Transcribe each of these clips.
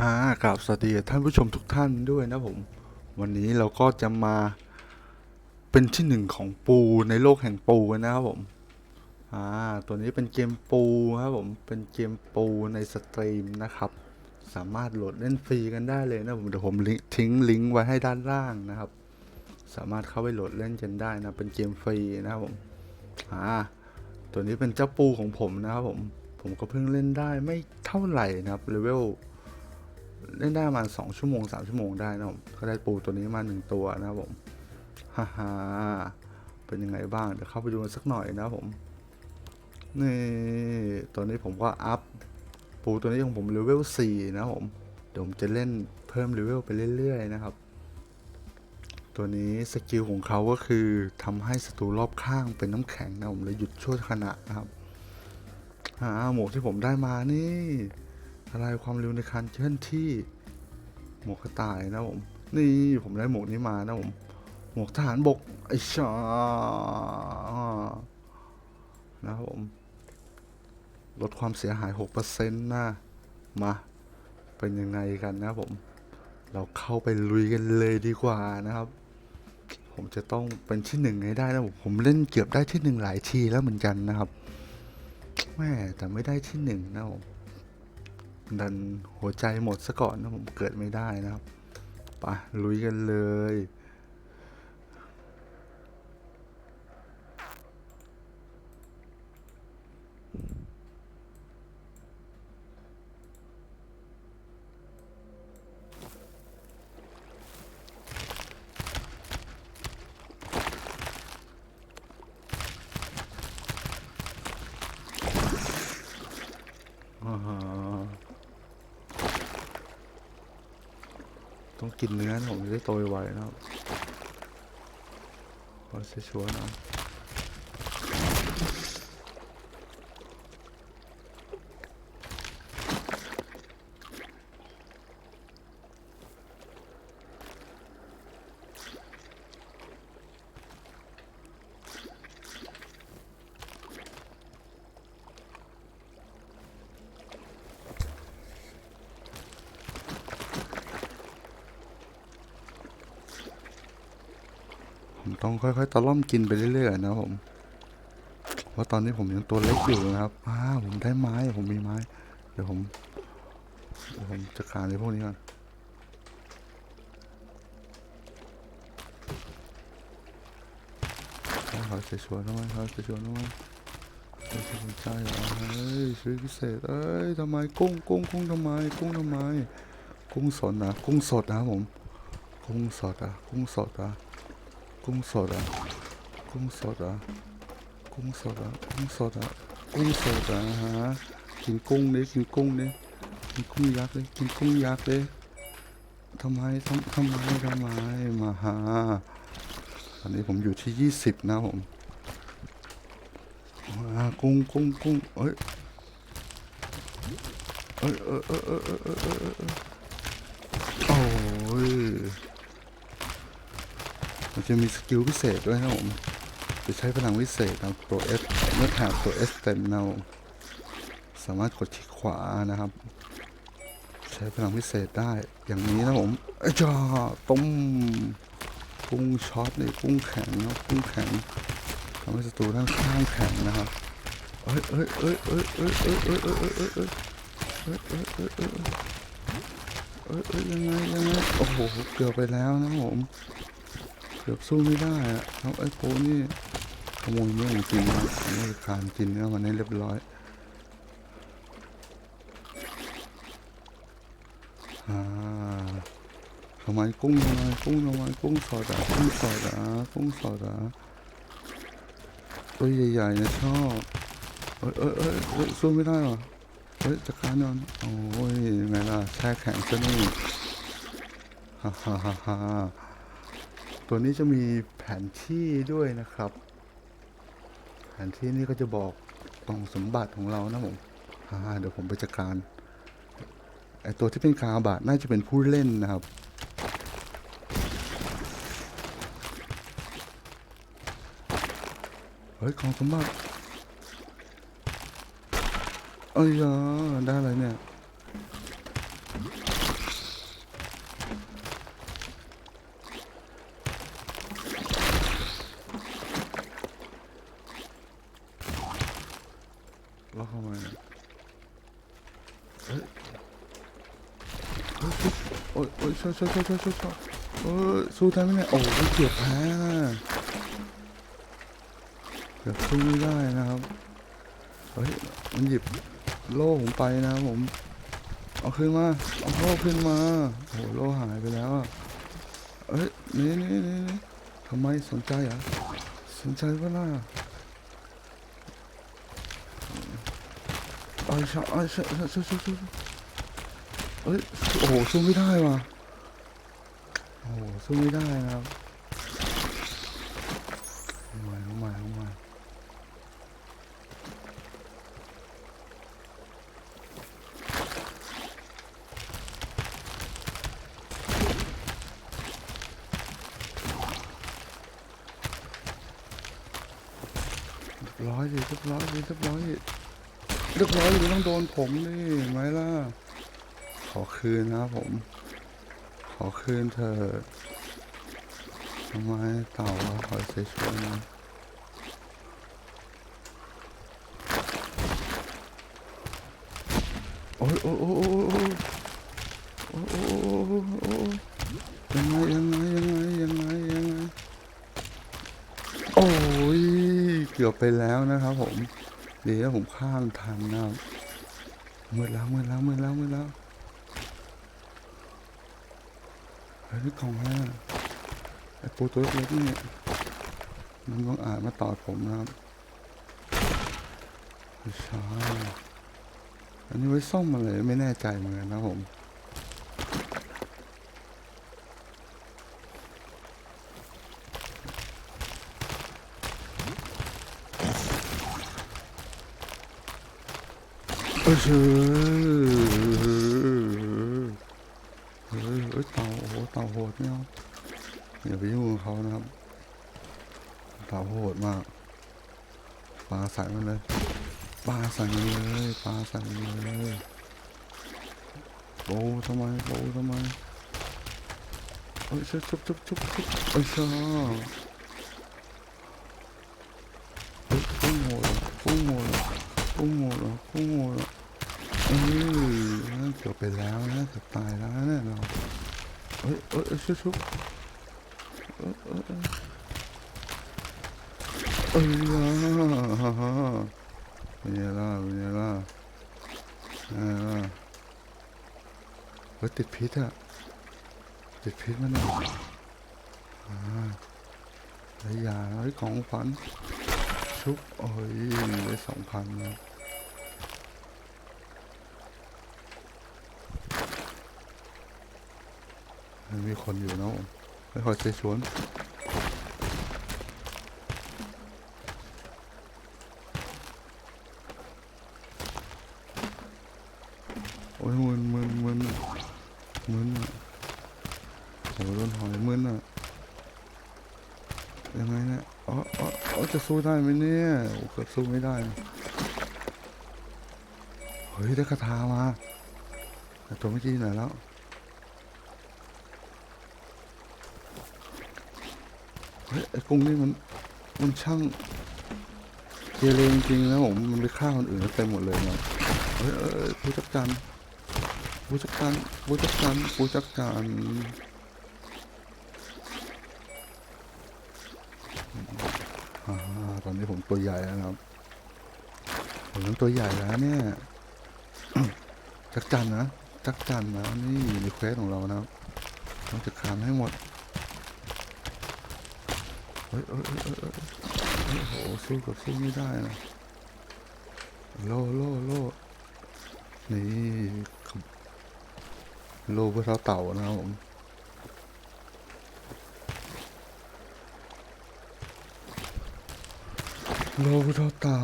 อ่ากราบสวัสดีท่านผู้ชมทุกท่านด้วยนะผม วันนี้เราก็จะมาเป็นที่หนึ่งของปูในโลกแห่งปูนะครับผมอ่าตัวนี้เป็นเกมปูครับผมเป็นเกมปูในสตรีมนะครับ สามารถโหลดเล่นฟรีกันได้เลยนะผมเดี๋ยวผมทิ้งลิงก์ไว้ให้ด้านล่างนะครับ สามารถเข้าไปโหลดเล่นกันได้นะเป็นเกมฟรีนะครับผมอ่าตัวนี้เป็นเจ้าปูของผมนะครับผมผมก็เพิ่งเล่นได้ไม่เท่าไหร่นะครับเลเวล เล่นได้ประมาณสองชั่วโมงสามชั่วโมงได้นะผมก็ได้ปูตัวนี้มาหนึ่งตัวนะครับผมฮ่าฮ่าเป็นยังไงบ้างเดี๋ยวเข้าไปดูกันสักหน่อยนะผมนี่ตัวนี้ผมก็อัพปูตัวนี้ของผมเลเวลสี่นะผมเดี๋ยวผมจะเล่นเพิ่มเลเวลไปเรื่อยๆนะครับตัวนี้สกิลของเขาก็คือทำให้ศัตรูรอบข้างเป็นน้ำแข็งนะผมเลยหยุดชั่วขณะนะครับอ่าหมวกที่ผมได้มานี่ ทลายความเร็วในการเคลื่อนที่ หมวกกระต่ายนะผมนี่ผมได้หมวกนี้มานะผมหมวกทหารบกไอ้ชานะครับผมลดความเสียหาย 6%นะมา เป็นยังไงกันนะผม เราเข้าไปลุยกันเลยดีกว่านะครับ ผมจะต้องเป็นที่หนึ่งให้ได้นะผมผมเล่นเกือบได้ที่หนึ่งหลายทีแล้วเหมือนกันนะครับแม่แต่ไม่ได้ที่หนึ่งนะผม ดันหัวใจหมดซะก่อนนะผมเกิดไม่ได้นะครับไปลุยกันเลย ต้องกินเนื้อนะผมจะได้โตไวๆนะครับขอชัวร์ๆนะ ต้องค่อยๆตะล่อมกินไปเรื่อยๆนะครับผมเพราะตอนนี้ผมยังตัวเล็กอยู่นะครับอ้าผมได้ไม้ผมมีไม้ เดี๋ยวผมเดี๋ยวผมจะขานในพวกนี้ก่อนขอเสียชวนหน่อยขอเสียชวนหน่อยไม่สนใจเหรอเฮ้ยชีวิตพิเศษเอ้ยทำไมกุ้งกุ้งกุ้งทำไม กุ้งทำไม กุ้งสดนะกุ้งสดนะผม กุ้งสดอะกุ้งสดอะ กุ้งสดอะกุ้งสดอะกุ้งสดอะกุ้งสดอะกุ้งสดอะฮะกินกุ้งดิกินกุ้งดิกินกุ้งยักษ์ดิกินกุ้งยักษ์ดิทำไมทำทำไมทำไมมาฮาตอนนี้ผมอยู่ที่ยี่สิบนะผมมากุ้งกุ้งกุ้งเอ้ยเอ้ยเอ้ยเอ้ยเอ้ยเอ้ยเอ้ยโอ้ มันจะมีสกิลพิเศษด้วยนะผม จะใช้พลังวิเศษนะตัวเอสเมื่อแถบตัวเอสเต็มนะผมสามารถกดคลิกขวานะครับ ใช้พลังพิเศษได้อย่างนี้นะผมไอ้จ้าต้มกุ้งช็อตนี่กุ้งแข็งนะกุ้งแข็งทำให้ศัตรูด้านข้างแข็งนะครับเอ้ยเอ้ยเอ้ยเอ้ยเอ้ยเอ้ยเอ้ยเอ้ยเอ้ยเอ้ยเอ้ยเอ้ยเอ้ยเอ้ยเอ้ยเอ้ยเอ้ยเอ้ยยังไงยังไงโอ้โหเกือบไปแล้วนะผม เกือบสู้ไม่ได้อะแล้วไอ้โปนี่ขโมยเนื้อจริงนะนี่คือการกินเนื้อมันให้เรียบร้อยอ่าทำไมกุ้งทำไมกุ้งทำไมกุ้งสดอะกุ้งสดอะกุ้งสดอะตัวใหญ่ๆนะชอบเอ้ยเอ้ยเอ้ยเอ้ยสู้ไม่ได้หรอเฮ้ยจัดกานอนโอ้ยยังไงล่ะแช่แข็งซะนี่ฮ่าฮ่าฮ่า ตัวนี้จะมีแผนที่ด้วยนะครับ แผนที่นี่ก็จะบอกกล่องสมบัติของเรานะผมเดี๋ยวผมไปจัดการไอตัวที่เป็นกาบาทน่าจะเป็นผู้เล่นนะครับ เฮ้ยของสมบัติเอ้ยอะได้อะไรเนี่ย ล็อกเข้ามาเนี่ยเฮ้ยเฮ้ยโอ้ยโอ้ยช่ วยช่วยช่วยช่วยช่วยช่วยเออสู้ได้ไหมเนี่ยโอ้ยเกือบแพ้เกือบสู้ไม่ได้นะครับเฮ้ยมันหยิบโล่ผมไปนะผม เอาขึ้นมาเอาโล่ขึ้นมาโอ้โล่หายไปแล้วเอ้ยนี่นี่นี่นี่ทำไมสนใจอะสนใจปะล่ะไอ้ชาไอ้ชาชาชาชาชาเอ้ยโอ้โหสู้ไม่ได้ว่ะ โอ้โหสู้ไม่ได้นะครับเอาใหม่เอาใหม่เอาใหม่เรียบร้อยดิเรียบร้อยดิเรียบร้อยดิเรียบร้อยดิต้องโดนผมนี่ไหมล่ะ ขอคืนนะครับผม ขอคืนเถอะทำไมเต่าขอเสียชวนโอ้ยโอ้ยโอ้ยโอ้โอยังไงยังไงยังไงยังไงยังไงโอ้ยเกือบไปแล้วนะครับผมเดี๋ยวผมข้ามทานนะครัมื่อแล้วเมื่อแล้วเมื่อแล้วเมื่อแล้ว ฮ้ยนี่ของแม่ไอ้ปูตัวเล็กๆนี่มันต้องอ่านมาตอดผมนะครับไม่ใช่อันนี้ไว้ซ่อมมาเลยไม่แน่ใจเหมือนกันนะผมเออ เต่าโอ้โหเต่าโหดไม่เอาอย่าไปยุ่งกับเขานะครับเต่าโหดมากปลาใส่มันเลยปลาใส่มันเลยปลาใส่มันเลยโบทำไมโบทำไมเอ้ยชุบชุบชุบชุบชุบเอ้ยช่าเฮ้ยพุ่งโหดอะพุ่งโหดอะพุ่งโหดอะพุ่งโหดอะเอ้ยเกือบไปแล้วนะเกือบตายแล้วนะเรา เอ้ยเอ้ยเอ้ยชุบชุบเอ้ยเอ้ยเอ้ยเอ้ยอ่าเป็นไงล่ะเป็นไงล่ะเป็นไงล่ะเฮ้ยติดพิษอะติดพิษมันอะอ่าไอ้ยาไอ้ของขวัญชุบโอ้ยได้สองพันนะยัง มีคนอยู่นะไม่คอยเชยชวนโอ้ยมึนมึนมึนมึนอะโอ้ยโดนหอยมึนอะยังไงเนี่ยอ๋ออ๋อจะสู้ได้ไหมเนี่ยโอ้เกือบสู้ไม่ได้ เฮ้ยได้คาถามาแต่ตัวเมื่อกี้ไหนแล้ว ฮ้ยไอ้กุ้งนี่มันมันช่างเกเรจริงๆนะผมมันไปฆ่าคนอื่นเต็มหมดเลยนะเฮ้ยเอ้ยผู้จัดการผู้จัดการผู้จัดการผู้จัดการตอนนี้ผมตัวใหญ่แล้วนะครับผมต้องตัวใหญ่แล้วเนี่ยจักจันนะจักจันนะนี่รีเควสของเรานะครับต้องจัดการให้หมด เฮ้ยเฮ้ยเอ้ยเอ้ยเอ้ยเอ้ยโอ้โหสู้กับสู้ไม่ได้นะโลโลโลนี่โลเพื่อเท้าเต่านะครับผมโลเพื่อเท้าเต่า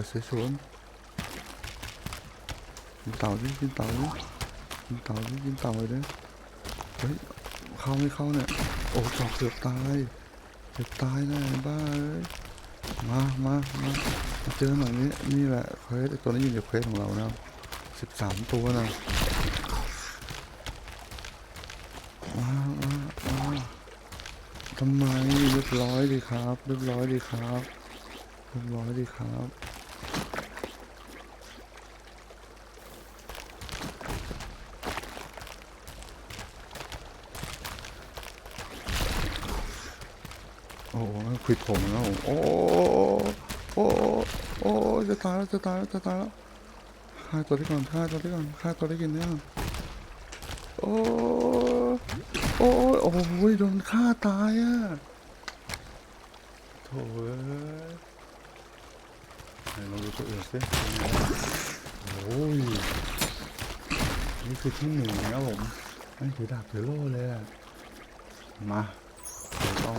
hỏi sẽ xuống กินเต่าดิกินเต่าดิกินเต่าดิกินเต่าเลยเด้อเฮ้ยเข้าไม่เข้าเนี่ยโอ้จอกเกือบตายจจะตายแน่บ้าเอ้ยมามามามาเจอหน่อยนี้นี่แหละเควสตัวนี้อยู่ในเควสของเรานะสิบสามตัวนะมามามาทำไมเรียบร้อยดีครับเรียบร้อยดีครับเรียบร้อยดีครับ โอ้โห ควิดผมแล้วโอ้โอ้โอ้จะตายแล้วจะตายแล้วจะตายแล้วฆ่าตัวที่ก่อนฆ่าตัวที่ก่อนฆ่าตัวที่กินเนี่ยโอ้โอ้โอ้โหโดนฆ่าตายอะโถ่เอ้ยไหนลองดูตัวอื่นสิโอ้ยนี่คือที่หนึ่งนะผมไม่ถือดาบถือโล่เลยอะมาเราต้อง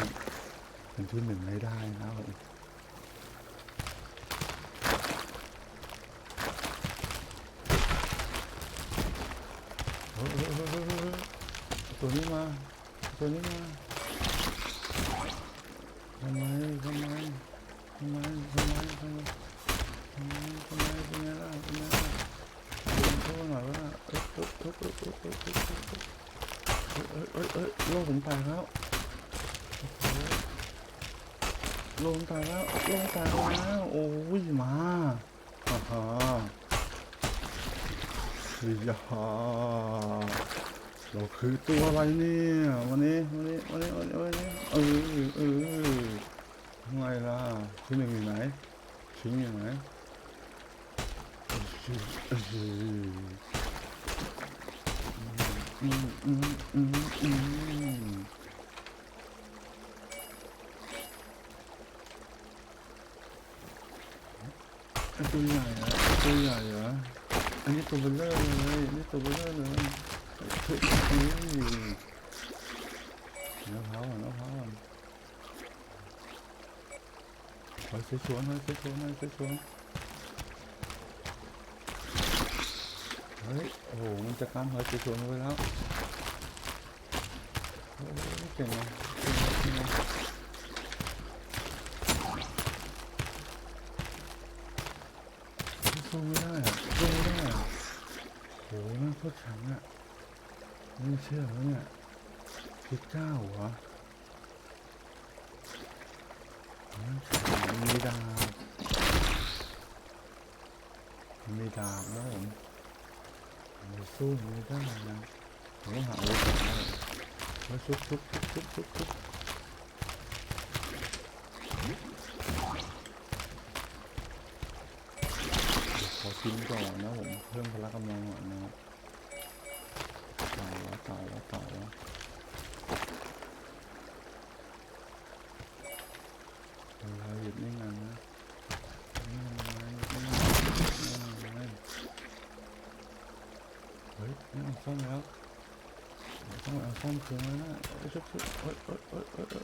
เป็นที่หนึ่งให้ได้นะครับผมเฮ้ยเฮ้ยเฮ้ยเฮ้ยเฮ้ยตัวนี้มา ตัวนี้มาทำไมทำไมทำไมทำไมทำไมทำไมทำไมเป็นไงล่ะเป็นไงล่ะโดนโทษหน่อยวะเอ้ยเอ้ยเอ้ยเอ้ยเอ้ยเอ้ยเอ้ยเอ้ยเอ้ยเอ้ยโลกผมแตกแล้วโอ้โห ลงตายแล้วลงตายแล้วโอ้ยมาอ่าฮะเฮ้ยยาเราคือตัวอะไรเนี่ยวันนี้วันนี้วันนี้วันนี้วันนี้เออเออทำไงล่ะที่หนึ่งอยู่ไหนชิงอยู่ไหนออเอออืมอืมอืมอืม ตัวใหญ่อะตัวใหญ่เหรออันนี้ตัวเบลเลอร์เลยอันนี้ตัวเบลเลอร์เลยเฮ้ยน้ำเผาอะน้ำเผาอะหอยเสฉวนหอยเสฉวนหอยเสฉวนเฮ้ยโอ้โหมันจะการหอยเสฉวนไปแล้วโอ้ยเก่งนะเก่งนะเก่งนะ สู้ไม่ได้อะสู้ไม่ได้อะโหนั่นโคตรแข็งอะไม่เชื่อแล้วเนี่ยพี่เจ้าเหรอนั่นแข็งมีดาบมีดาบนะผมไม่สู้ไม่ได้นะผมหาอาวุธก่อนนะแล้วชุบชุบชุบชุบชุบ ขอกินก่อนนะผมเพิ่มพละกำลังก่อนนะครับต่อแล้วต่อแล้วต่อแล้วเวลาหยุดนิ่งนานนะนิ่งนานหยุดนิ่งนานนิ่งนานเฮ้ยไม่เอาซ่อมแล้วต้องเอาซ่อมคืนแล้วนะเอ้ยชุบชุบเฮ้ยเฮ้ยเฮ้ยเฮ้ยเฮ้ย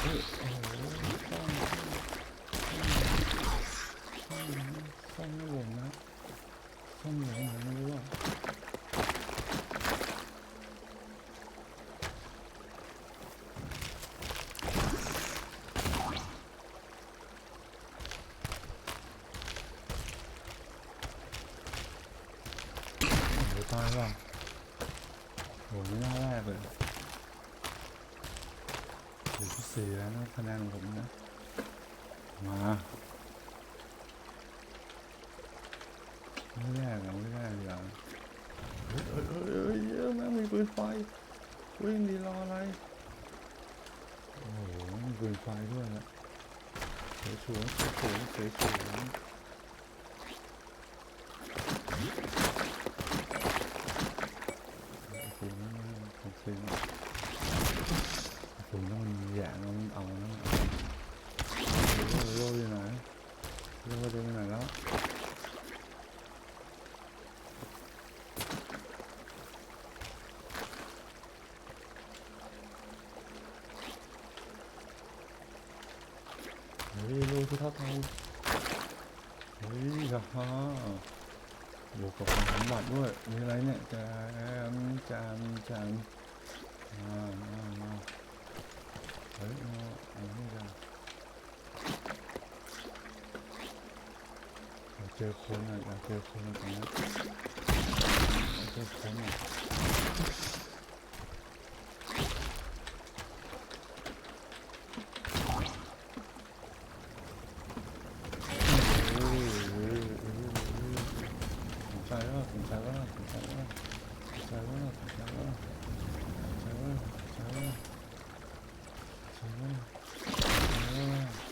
เฮ้ยโอ้โหซ่อม ซ่อมไม่หลงนะซ่อมหลงไหนไม่รู้อะโอ้โหตายว่ะ โหไม่น่าแรกเลยอยู่ที่สี่แล้วนะคะแนนของผมนะ มาไม่แรกอะไม่แรกอย่างเฮ้ยเฮ้ยเฮ้ยเฮ้ยเฮ้ยแม่มีปืนไฟวิ่งดีรออะไร โอ้โหมีปืนไฟด้วยนะเสียฉวนเสียฉวนเสียฉวนไอ้ปืนนั่นมันของจริงอะไอ้ปืนนั่นมันแหย่แล้วมันเอานะโอ้โหโลอยู่ไหนโลเดินไปไหนแล้ว เฮ้ยโลคือ เท่าเท่เฮ้ยฮ่าบวกกับความสมบัติด้วยมีอะไรเนี่ยจามจามจามมามามาเฮ้ยเอาเอานี่กันอยาเจอคนอะอยากเจอคนอะตรงนี้าเจอคนอะเฮ้ยเฮ้ยเฮ้ยเฮ้ยส นใจว่าสนใจว่าสนใจว่าสนใจว่าสนใจว่า ใช่ว่าใช่ว่าใช่ว่าใช่ว่า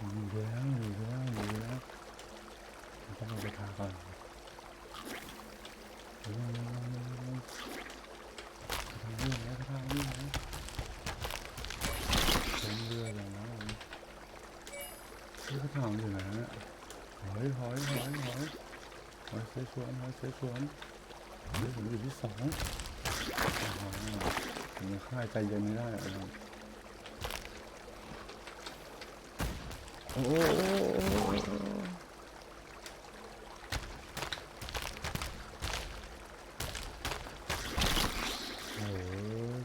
อยู่แล้วอยู่แล้วอยู่แล้วต้องเอาไปทาก่อนเร็วเร็วเร็วเร็วเร็วทำเรื่องแล้วทำเรื่องแล้วทำเรื่องแล้วที่เขาถามอยู่ไหนเนี่ย หอยหอยหอยหอยหอยเสฉวนหอยเสวนเฮ้ยผมอยู่ที่สองผมค่ายใจเย็นไม่ได้อะครับโอ้โห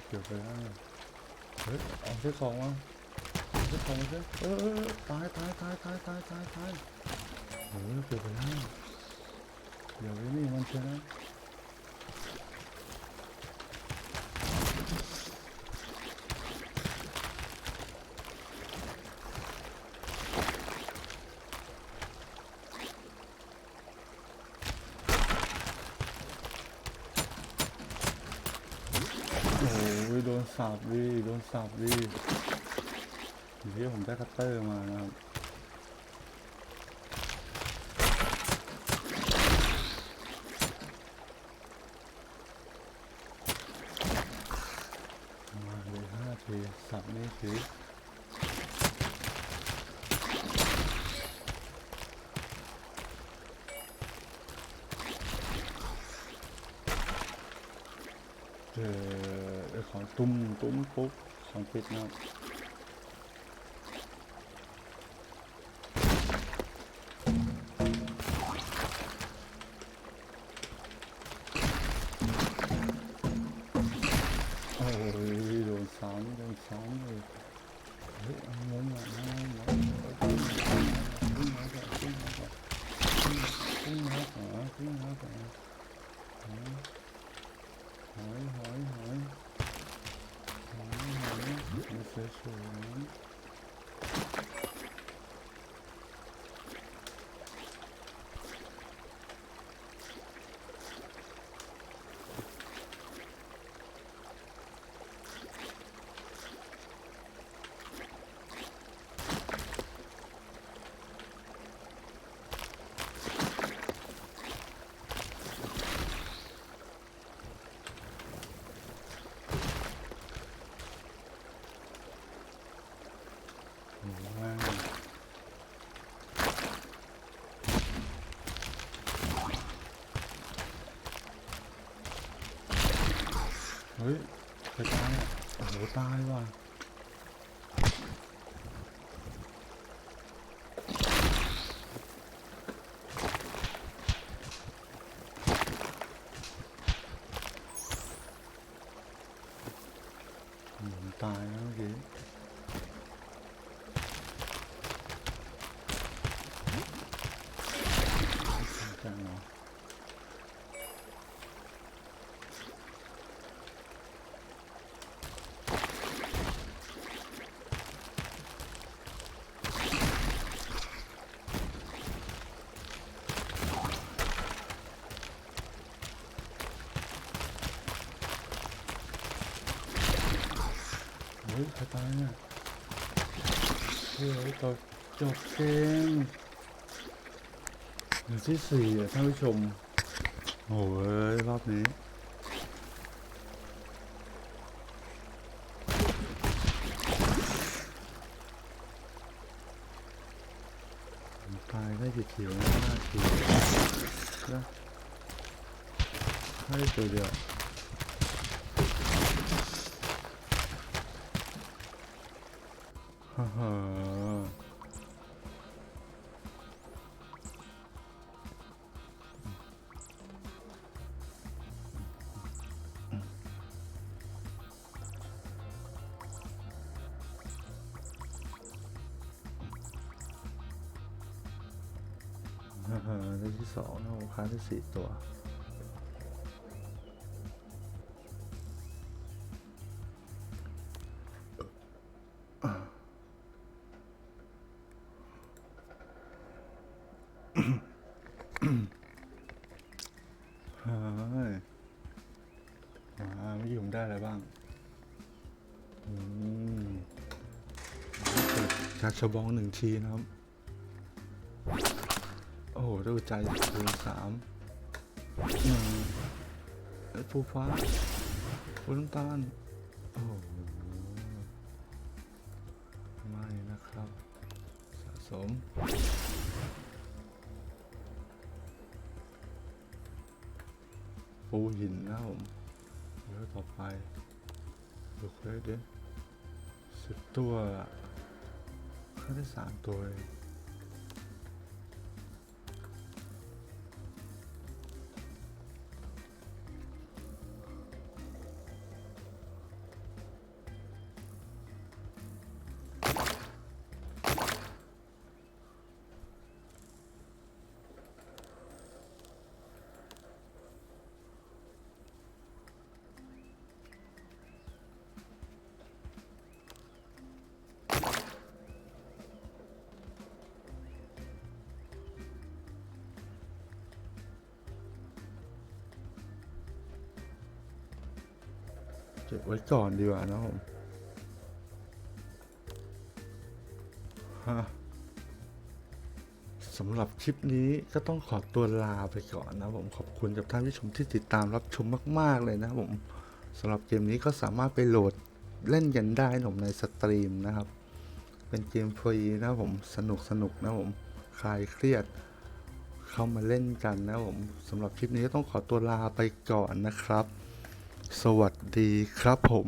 เกือบไปแล้วเฮ้ยเอาเสื้อของมาเอาเส้ของมาเออเออเออตายตายตายตายตายตายตายโอ้ยเกือบไปแล้ว เดี๋ยวนี่มันชนะโดนสับดิโดนสับดิทีนี้ผมได้คัตเตอร์มานะครับ มาเลยห้าที สับนี่ทีเจอไอ้ ตายว่ะอืมตายแล้วเมื่อกี้ จังเหรอ เฮ้ยใครตายเนี่ยเฮ้ยจบจบเกมอยู่ที่สี่อะท่านผู้ชม โอ้ยรอบนี้ตายได้กี่คิวนะห้าคิวนะให้ตัวเดียว ได้ที่สองนะผมค้างได้สี่ตัว ปิดชบองหนึ่งทีนะครับ โอ้โหดูใจคูณสามหนึ่งฟูฟ้าฟูน้ำตาล โอ้โห ไม่นะครับ สะสมปูหินนะผมเดี๋ยวต่อไปดูเควสดิสิบตัว ได้สามตัวเอง เก็บไว้ก่อนดีกว่านะผมฮะสำหรับคลิปนี้ก็ต้องขอตัวลาไปก่อนนะผมขอบคุณกับท่านผู้ชมที่ติดตามรับชมมาก ๆ เลยนะผมสำหรับเกมนี้ก็สามารถไปโหลดเล่นกันได้ผมในสตรีมนะครับ เป็นเกมฟรีนะผมสนุกสนุกนะผมคลายเครียดเข้ามาเล่นกันนะผมสำหรับคลิปนี้ก็ต้องขอตัวลาไปก่อนนะครับ สวัสดีครับผม